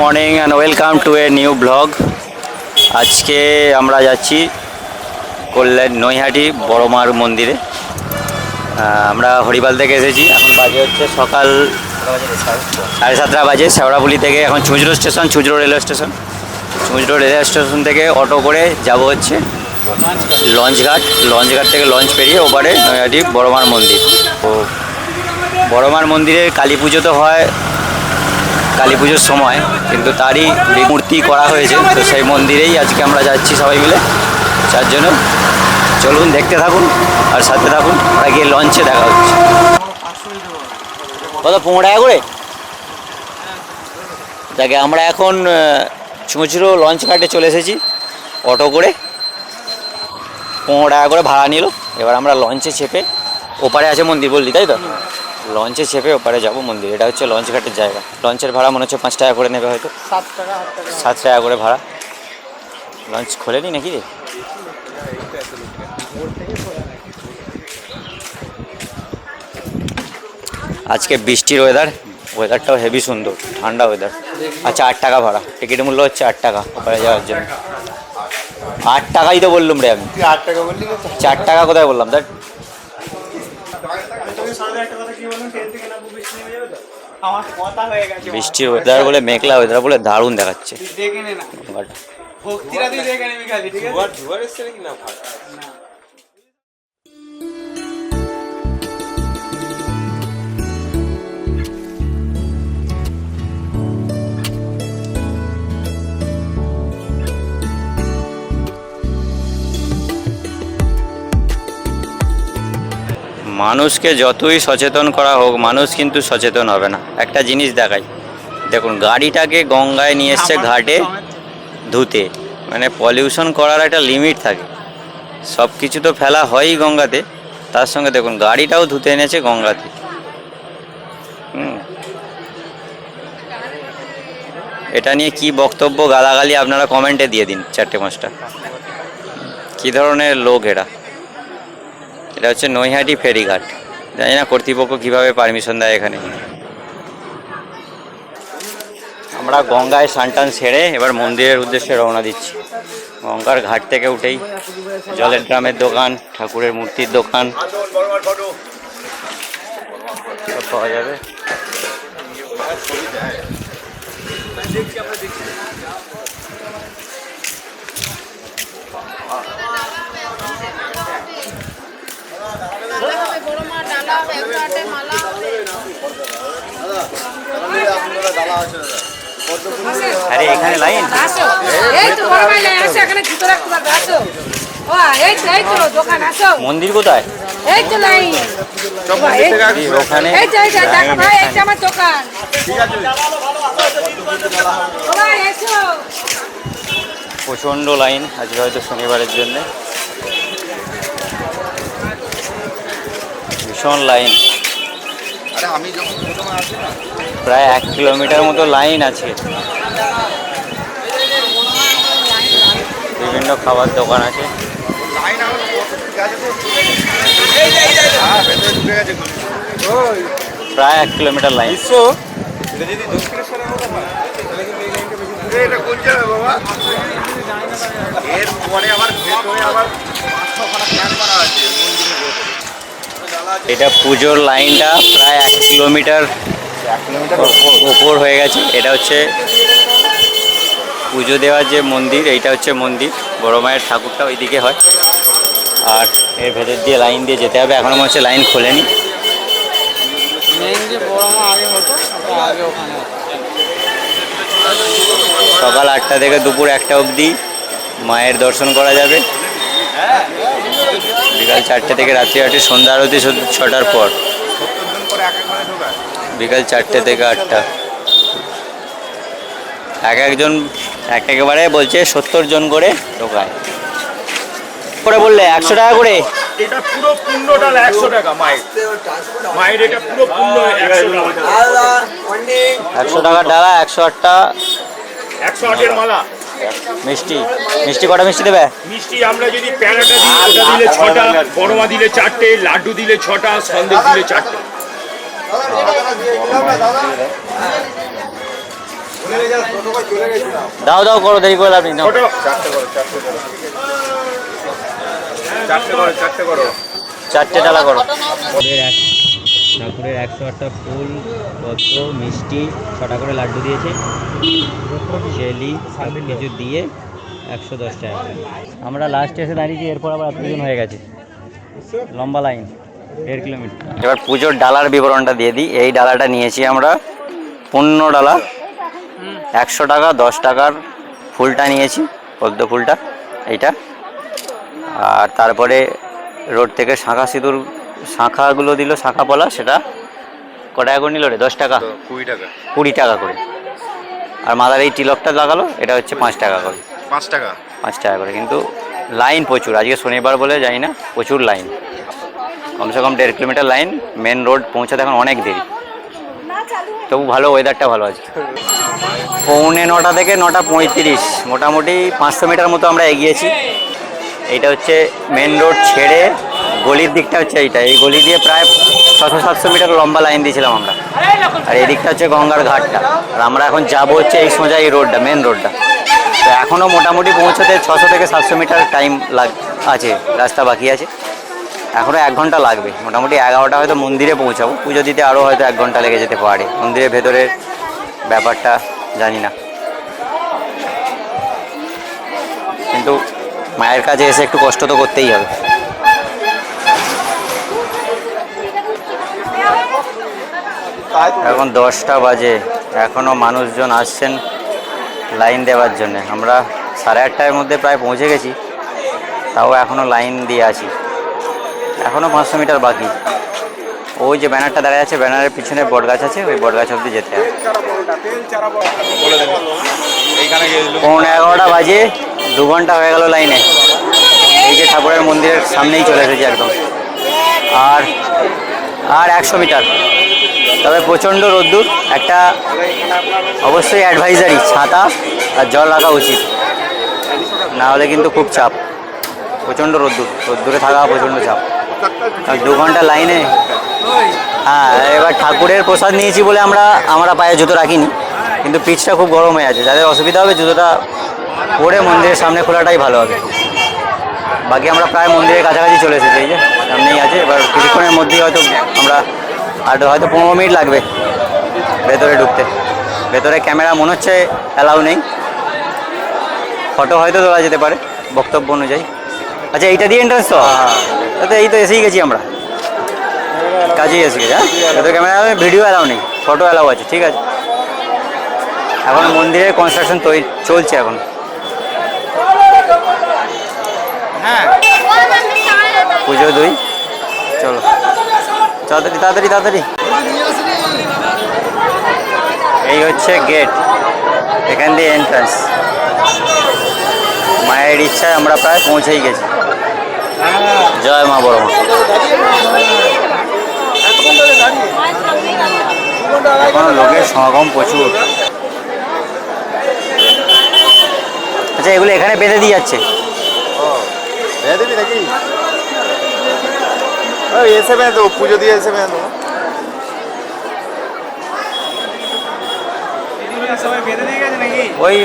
Morning and welcome to a new blog আজকে আমরা যাচ্ছি কল্যাণ নৈহাটি বড়মার মন্দিরে। আমরা হরিপাল থেকে এসেছি। এখন বাজে হচ্ছে সকাল সাড়ে সাতটা বাজে, শেওড়াপুলি থেকে এখন Chuchura station, Chuchura railway station. Chuchura railway station থেকে অটো করে যাব হচ্ছে লঞ্চঘাট লঞ্চঘাট থেকে লঞ্চ পেরিয়ে ওপারে নৈহাটি বড়মার মন্দির। তো বড়মার মন্দিরে কালী পুজো তো হয় কালী পুজোর সময়, কিন্তু তারই মূর্তি করা হয়েছে। তো সেই মন্দিরেই আজকে আমরা যাচ্ছি সবাই মিলে। যার জন্য চলুন, দেখতে থাকুন আর সাথে থাকুন। আমরা গিয়ে লঞ্চে দেখা হচ্ছে। কত, পনেরো টাকা করে? দেখে আমরা এখন চুঁচড়ো লঞ্চ ঘাটে চলে এসেছি। অটো করে পনেরো টাকা করে ভাড়া নিল। এবার আমরা লঞ্চে চেপে ওপারে আছে মন্দির বললি, তাই তো? লঞ্চে চেপে ওপারে যাব মন্দির। এটা হচ্ছে লঞ্চ ঘাটের জায়গা। লঞ্চের ভাড়া মনে হচ্ছে পাঁচ টাকা করে নেবে হয়তো। সাত টাকা সাত টাকা করে ভাড়া। লঞ্চ খোলে খোলেনি নাকি রে? আজকে বৃষ্টির ওয়েদার ওয়েদারটাও হেভি সুন্দর ঠান্ডা ওয়েদার আচ্ছা আট টাকা ভাড়া। টিকিট মূল্য হচ্ছে আট টাকা ওপারে যাওয়ার জন্য। আট টাকাই তো বললাম রে আমি। আট টাকা বললি চার টাকা কোথায় বললাম? দেখ। বৃষ্টির ওয়েদার বলে মেঘলা ওয়েদার বলে দারুণ দেখাচ্ছে। দেখে নে না। ভক্তিরা তুই দেখে নিবি খালি ঠিক আছে? মানুষকে যতই সচেতন করা হোক মানুষ কিন্তু সচেতন হবে না। একটা জিনিস দেখাই। দেখুন গাড়িটাকে গঙ্গায় নিয়ে এসছে ঘাটে ধুতে। মানে পলিউশন করার একটা লিমিট থাকে। সব কিছু তো ফেলা হয়ই গঙ্গাতে। তার সঙ্গে দেখুন গাড়িটাও ধুতে এনেছে গঙ্গাতে। এটা নিয়ে কি বক্তব্য গালাগালি আপনারা কমেন্টে দিয়ে দিন চারটে পাঁচটা। কী ধরনের লোক এরা? এটা হচ্ছে নৈহাটি ফেরিঘাট। জানি না কর্তৃপক্ষ কীভাবে পারমিশন দেয় এখানে। আমরা গঙ্গায় সানটান সেরে এবার মন্দিরের উদ্দেশ্যে রওনা দিচ্ছি। গঙ্গার ঘাট থেকে উঠেই জলের ড্রামের দোকান, ঠাকুরের মূর্তির দোকান। সব পাওয়া যাবে মা ডালা হবে একটা আটে মালা হবে আরে এখানে লাইন? আসো। এই তো বড় ভাই লাইন আসো এখানে রাখতে আসো। ও এই তো এই তো দোকান আসো। মন্দির কোথায়? এই তো লাইন। ওখানে এই তো এই তো দেখো ভাই এই তো আমার দোকান। ও ভাই এসো। প্রচণ্ড লাইন আজকে হয়তো শনিবারের জন্যে। ভীষণ লাইন আরে আমি যখন প্রথমে আসি না প্রায় এক কিলোমিটার মতো লাইন আছে। বিভিন্ন খাবার দোকান আছে। হ্যাঁ প্রায় এক কিলোমিটার লাইন বিশ্ব এটা যদি দক্ষিণেশ্বরের মতো হয় তাহলে কিন্তু এই লাইনটা বেশি দূরে এটা কোন জায়গা বাবা? এরপরে আবার আবার পাঁচশো খানা ক্যাম্প করা আছে এটা পুজোর লাইনটা প্রায় এক কিলোমিটার ওপর- হয়ে গেছে। এটা হচ্ছে পুজো দেওয়ার যে মন্দির, এইটা হচ্ছে মন্দির। বড় মায়ের ঠাকুরটা ওইদিকে হয়। আর এর ভেতর দিয়ে লাইন দিয়ে যেতে হবে। এখনও মনে হচ্ছে লাইন খোলেনি। সকাল আটটা থেকে দুপুর একটা অবধি মায়ের দর্শন করা যাবে। বিকাল চারটে থেকে রাত্রি আটে সন্ধ্যা আরতি ছটার পর। বিকাল চারটে থেকে আটটা। এক একজন এক একেবারে বলছে সত্তর জন করে ঢোকায়। করে বললে একশো টাকা করে? এটা পুরো পূর্ণটা একশো টাকা মায়ের। মায়ের এটা পুরো পূর্ণ একশো টাকা। একশো টাকার ডালা একশো আটটা। একশো আটের মালা। মিষ্টি মিষ্টি কটা মিষ্টি দেবে? মিষ্টি আমরা যদি প্যারাটা দিই ওটা দিলে ছটা বড়মা দিলে চারটে লাড্ডু দিলে ছটা সন্দেশ দিলে চারটে। দাও দাও করো দেরি করে আপনি ছোট। চারটে করো চারটে করো। চারটে করো চারটে করো। চারটে ডালা করো ঠাকুরের একশো আটটা ফুল, পদ্ম, মিষ্টি, ছটা করে লাড্ডু দিয়েছে। জেলি কিছু দিয়ে একশো দশ টাকা আমরা লাস্টে এসে দাঁড়িয়েছি, এরপর আবার এতজন হয়ে গেছে। লম্বা লাইন দেড় কিলোমিটার এবার পুজোর ডালার বিবরণটা দিয়ে দিই। এই ডালাটা নিয়েছি আমরা পনেরো ডালা। একশো টাকা, দশ টাকার ফুলটা নিয়েছি, পদ্ম ফুলটা, এইটা। আর তারপরে রোড থেকে শাঁখা সিঁদুর শাঁখাগুলো দিল শাঁখা পলা সেটা ক টাকা করে নিল রে? দশ টাকা। কুড়ি টাকা। কুড়ি টাকা করে। আর মাদার এই তিলকটা লাগালো এটা হচ্ছে পাঁচ টাকা করে। পাঁচ টাকা? পাঁচ টাকা করে কিন্তু লাইন প্রচুর। আজকে শনিবার বলে জানি না প্রচুর লাইন। কমসে কম দেড় কিলোমিটার লাইন মেন রোড পৌঁছাতে এখন অনেক দেরি। তবু ভালো ওয়েদারটা ভালো আছে পৌনে নটা থেকে নটা পঁয়ত্রিশ মোটামুটি পাঁচশো মিটার মতো আমরা এগিয়েছি। এইটা হচ্ছে মেন রোড ছেড়ে গলির দিকটা হচ্ছে এইটা। এই গলি দিয়ে প্রায় ছশো সাতশো মিটার লম্বা লাইন দিয়েছিলাম আমরা। আর এই দিকটা হচ্ছে গঙ্গার ঘাটটা। আর আমরা এখন যাব হচ্ছে এই সোজা এই রোডটা মেন রোডটা তো এখনও মোটামুটি পৌঁছতে ছশো থেকে সাতশো মিটার টাইম লাগ, আছে, রাস্তা বাকি আছে। এখনও এক ঘণ্টা লাগবে। মোটামুটি এগারোটা হয়তো মন্দিরে পৌঁছাবো। পুজো দিতে আরও হয়তো এক ঘণ্টা লেগে যেতে পারে। মন্দিরের ভেতরের ব্যাপারটা জানি না। কিন্তু মায়ের কাছে এসে একটু কষ্ট তো করতেই হবে। এখন দশটা বাজে। এখনও মানুষজন আসছেন লাইন দেওয়ার জন্য। আমরা সাড়ে আটটার মধ্যে প্রায় পৌঁছে গেছি, তাও এখনও লাইন দিয়ে আছি। এখনও পাঁচশো মিটার বাকি। ওই যে ব্যানারটা দাঁড়িয়ে আছে, ব্যানারের পিছনে বটগাছ আছে, ওই বটগাছ অব্দি যেতে হবে। পৌনে এগারোটা বাজে, দু ঘণ্টা হয়ে গেল লাইনে। এই যে ঠাকুরের মন্দিরের সামনেই চলে এসেছি একদম। আর আর একশো মিটার। তবে প্রচণ্ড রোদ্দুর, একটা অবশ্যই অ্যাডভাইজারি ছাতা আর জল রাখা উচিত। না হলে কিন্তু খুব চাপ। প্রচণ্ড রোদ্দুর, রোদ্দুরে থাকা প্রচণ্ড চাপ। আর দু ঘণ্টা লাইনে হ্যাঁ এবার ঠাকুরের প্রসাদ নিয়েছি বলে আমরা আমরা পায়ে জুতো রাখিনি। কিন্তু পিচটা খুব গরম হয়ে আছে। যাদের অসুবিধা হবে জুতোটা পরে মন্দিরের সামনে খোলাটাই ভালো হবে। বাকি আমরা প্রায় মন্দিরের কাছাকাছি চলে এসেছি, এই যে সামনেই আছে। এবার কিছুক্ষণের মধ্যেই হয়তো আমরা আর হয়তো পনেরো মিনিট লাগবে ভেতরে ঢুকতে। ভেতরে ক্যামেরা মনে হচ্ছে অ্যালাউ নেই। ফটো হয়তো তোলা যেতে পারে বক্তব্য অনুযায়ী। আচ্ছা এইটা দিয়ে এন্ট্রান্স তো? তাতে এই তো এসেই গেছি আমরা। কাজেই এসে গেছি হ্যাঁ? ভেতরে ক্যামেরা ভিডিও অ্যালাউ নেই ফটো অ্যালাউ আছে ঠিক আছে। এখন মন্দিরের কনস্ট্রাকশন তৈরি চলছে এখন। হ্যাঁ। পুজো দুই চলো। তাড়াতাড়ি তাড়াতাড়ি তাড়াতাড়ি। এই হচ্ছে গেট এখান দিয়ে এন্ট্রান্স মায়ের ইচ্ছায় আমরা প্রায় পৌঁছেই গেছি। জয় মা বড় মা। লোকের সমাগম প্রচুর। আচ্ছা এগুলো এখানে বেঁধে দিয়ে যাচ্ছে। বেঁধে দিবি নাকি? এসে বেঁধে দেবো পুজো দিয়ে এসে বেঁধে দেবো। ওই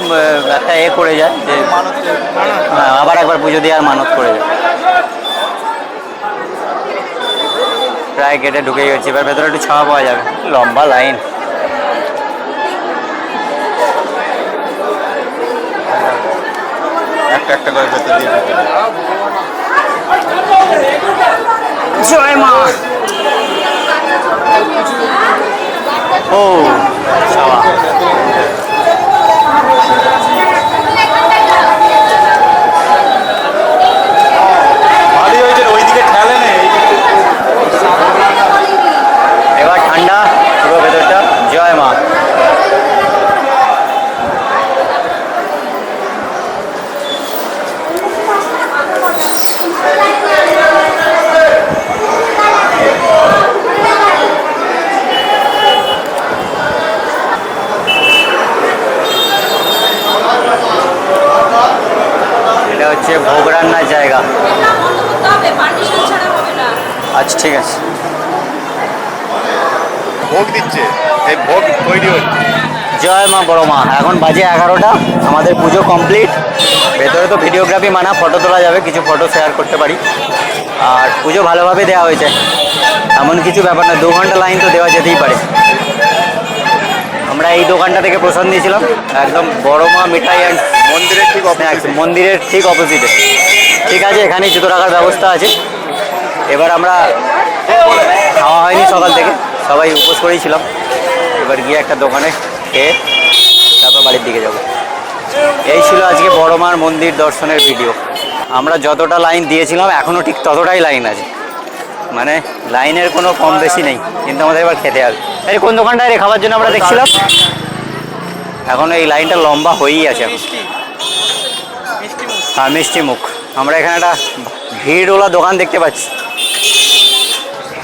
একটা এ করে যায় যে আবার একবার পুজো দিয়ে আর মানত করে যায়। প্রায় গেটে ঢুকে গেছি এবার ভেতরে একটু ছাওয়া পাওয়া যাবে। লম্বা লাইন। একটা একটা করে ভেতর দিয়ে। জয় মা ও ছাওয়া ভালোই হয়েছে রে, ওইদিকে ঠেলে নেই এবার ঠান্ডা পুরো ভেতরটা জয় মা এটা হচ্ছে ভোগ রান্নার জায়গা আচ্ছা ঠিক আছে এই ভোগ তৈরি হচ্ছে। জয় মা বড় মা। এখন বাজে এগারোটা আমাদের পুজো কমপ্লিট ভেতরে তো ভিডিওগ্রাফি মানা ফটো তোলা যাবে কিছু ফটো শেয়ার করতে পারি। আর পুজো ভালোভাবে দেওয়া হয়েছে। এমন কিছু ব্যাপার না দু ঘণ্টা লাইন তো দেওয়া যেতেই পারে। আমরা এই দোকানটা থেকে প্রসাদ নিয়েছিলাম একদম বড় মা মিঠাই অ্যান্ড মন্দিরের ঠিক মন্দিরের ঠিক অপোজিটে ঠিক আছে এখানে জুতো রাখার ব্যবস্থা আছে। এবার আমরা খাওয়া হয়নি সকাল থেকে সবাই উপোস করেই ছিলাম। এবার গিয়ে একটা দোকানে খেয়ে তারপর বাড়ির দিকে যাব। এই ছিল আজকে বড় মার মন্দির দর্শনের ভিডিও আমরা যতটা লাইন দিয়েছিলাম এখনও ঠিক ততটাই লাইন আছে। মানে লাইনের কোনো কম বেশি নেই, কিন্তু আমাদের এবার খেতে হবে। এই কোন দোকানটায় রে খাবার জন্য আমরা দেখছিলাম। এখন এই লাইনটা লম্বা হয়েই আছে হ্যাঁ মিষ্টি মুখ। আমরা এখানে একটা ভিড়ওয়ালা দোকান দেখতে পাচ্ছি।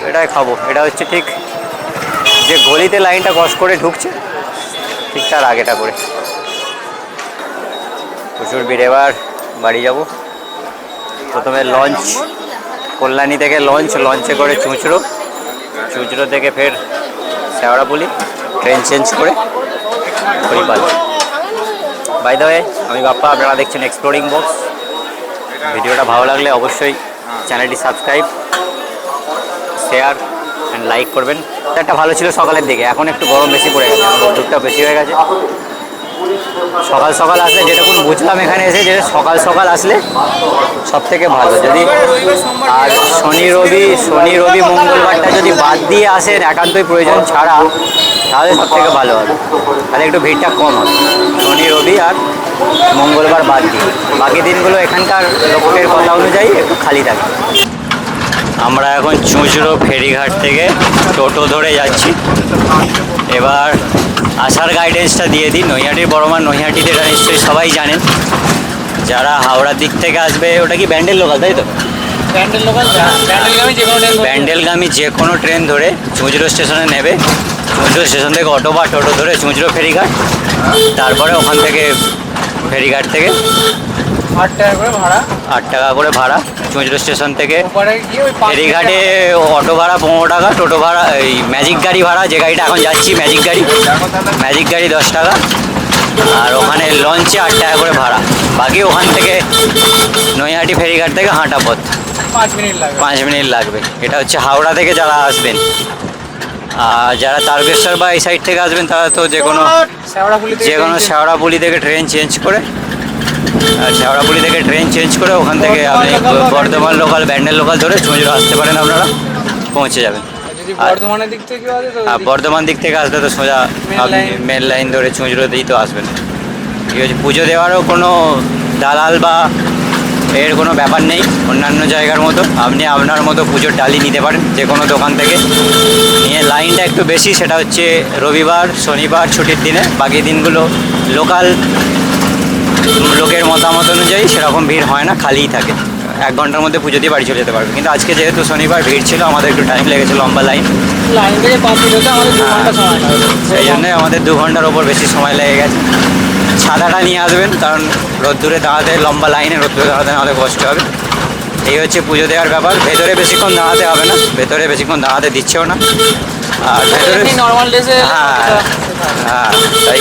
এটাই খাব। এটা হচ্ছে ঠিক যে গলিতে লাইনটা ক্রস করে ঢুকছে, ঠিক তার আগেটা করে। প্রচুর ভিড়, এবার বাড়ি যাব। প্রথমে লঞ্চ কল্যাণী থেকে লঞ্চ লঞ্চে করে চুঁচড়ো। চুঁচড়ো থেকে ফের শেওড়াপুলি ট্রেন চেঞ্জ করে হরিপাল। বাই দ্য ওয়ে আমি বাপ্পা, আপনারা দেখছেন এক্সপ্লোরিং বক্স ভিডিওটা ভালো লাগলে অবশ্যই চ্যানেলটি সাবস্ক্রাইব শেয়ার অ্যান্ড লাইক করবেন। একটা ভালো ছিল সকালের দিকে। এখন একটু গরম বেশি পড়ে গেছে। রোদ্দুরটা বেশি হয়ে গেছে। সকাল সকাল আসলে যেরকম বুঝলাম এখানে এসে যে সকাল সকাল আসলে সব থেকে ভালো। যদি আর শনি, রবি শনি, রবি, মঙ্গলবারটা যদি বাদ দিয়ে আসেন, একান্তই প্রয়োজন ছাড়া, তাহলে সব থেকে ভালো হবে। তাহলে একটু ভিড়টা কম হবে। শনি, রবি আর মঙ্গলবার বাদ দিয়ে। বাকি দিনগুলো এখানকার লোকের কথা অনুযায়ী একটু খালি থাকে। আমরা এখন চুঁচড়ো ফেরিঘাট থেকে টোটো ধরে যাচ্ছি। এবার আসার গাইডেন্সটা দিয়ে দিই। নৈহাটির বড়মা নৈহাটিতে এটা নিশ্চয়ই সবাই জানেন যারা হাওড়ার দিক থেকে আসবে ওটা কি ব্যান্ডেল লোকাল তাই তো? ব্যান্ডেল ব্যান্ডেলগামী যে কোনো ট্রেন ব্যান্ডেলগামী যে কোনো ট্রেন ধরে চুঁচড়ো স্টেশনে নেবে। চুঁচড়ো স্টেশন থেকে অটো বা টোটো ধরে চুঁচড়ো ফেরিঘাট। তারপরে ওখান থেকে ফেরিঘাট থেকে আট টাকা করে ভাড়া। আট টাকা করে ভাড়া চুঁচড়ো স্টেশন থেকে। ফেরিঘাটে অটো ভাড়া পনেরো টাকা টোটো ভাড়া এই ম্যাজিক গাড়ি ভাড়া যে গাড়িটা এখন যাচ্ছি ম্যাজিক গাড়ি। ম্যাজিক গাড়ি দশ টাকা। আর ওখানে লঞ্চে আট টাকা করে ভাড়া। বাকি ওখান থেকে নৈহাটি ফেরিঘাট থেকে হাঁটা পথ। পাঁচ মিনিট লাগবে। পাঁচ মিনিট লাগবে। এটা হচ্ছে হাওড়া থেকে যারা আসবেন আর যারা তারকেশ্বর বা এই সাইড থেকে আসবেন তারা তো যে কোনো যে কোনো শেওড়াপুলি থেকে ট্রেন চেঞ্জ করে শেওড়াপুলি থেকে ট্রেন চেঞ্জ করে ওখান থেকে আপনি বর্ধমান লোকাল ব্যান্ডেল লোকাল ধরে চুঁচুড়ো আসতে পারেন আপনারা পৌঁছে যাবেন। আর- বর্ধমানের দিক থেকে আসে বর্ধমান দিক থেকে আসলে তো সোজা মেন লাইন ধরে চুঁচুড়োতেই তো আসবেন। ঠিক আছে পুজো দেওয়ারও কোনো দালাল বা এর কোনো ব্যাপার নেই অন্যান্য জায়গার মতো। আপনি আপনার মতো পুজোর ডালি নিতে পারেন যে কোনো দোকান থেকে। নিয়ে লাইনটা একটু বেশি সেটা হচ্ছে রবিবার শনিবার ছুটির দিনে। বাকি দিনগুলো লোকাল লোকের মতামত অনুযায়ী সেরকম ভিড় হয় না খালিই থাকে। এক ঘণ্টার মধ্যে পুজো দিয়ে বাড়ি চলে যেতে পারবে। কিন্তু আজকে যেহেতু শনিবার ভিড় ছিল আমাদের একটু টাইম লেগেছে লম্বা লাইন লাইন আমাদের হ্যাঁ। লাগবে। সেই জন্যই আমাদের দু ঘণ্টার ওপর বেশি সময় লেগে গেছে। ছাতাটা নিয়ে আসবেন কারণ রোদ্দুরে দাঁড়াতে লম্বা লাইনে রোদ্দুরে দাঁড়াতে নাহলে কষ্ট হবে। এই হচ্ছে পুজো দেওয়ার ব্যাপার। ভেতরে বেশিক্ষণ দাঁড়াতে হবে না ভেতরে বেশিক্ষণ দাঁড়াতে দিচ্ছেও না। আর ভেতরে হ্যাঁ হ্যাঁ তাই।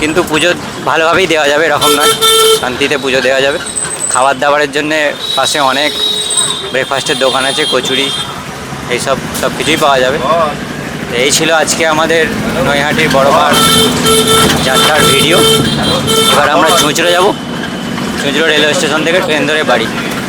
কিন্তু পুজো ভালোভাবেই দেওয়া যাবে, এরকম নয়। শান্তিতে পুজো দেওয়া যাবে। খাবার দাবারের জন্যে পাশে অনেক ব্রেকফাস্টের দোকান আছে, কচুরি, এইসব সব কিছুই পাওয়া যাবে। এই ছিল আজকে আমাদের নৈহাটির বড়বার যাত্রার ভিডিও। এবার আমরা চুঁচড়ো যাব। চুঁচড়ো রেলওয়ে স্টেশন থেকে ট্রেন ধরে বাড়ি।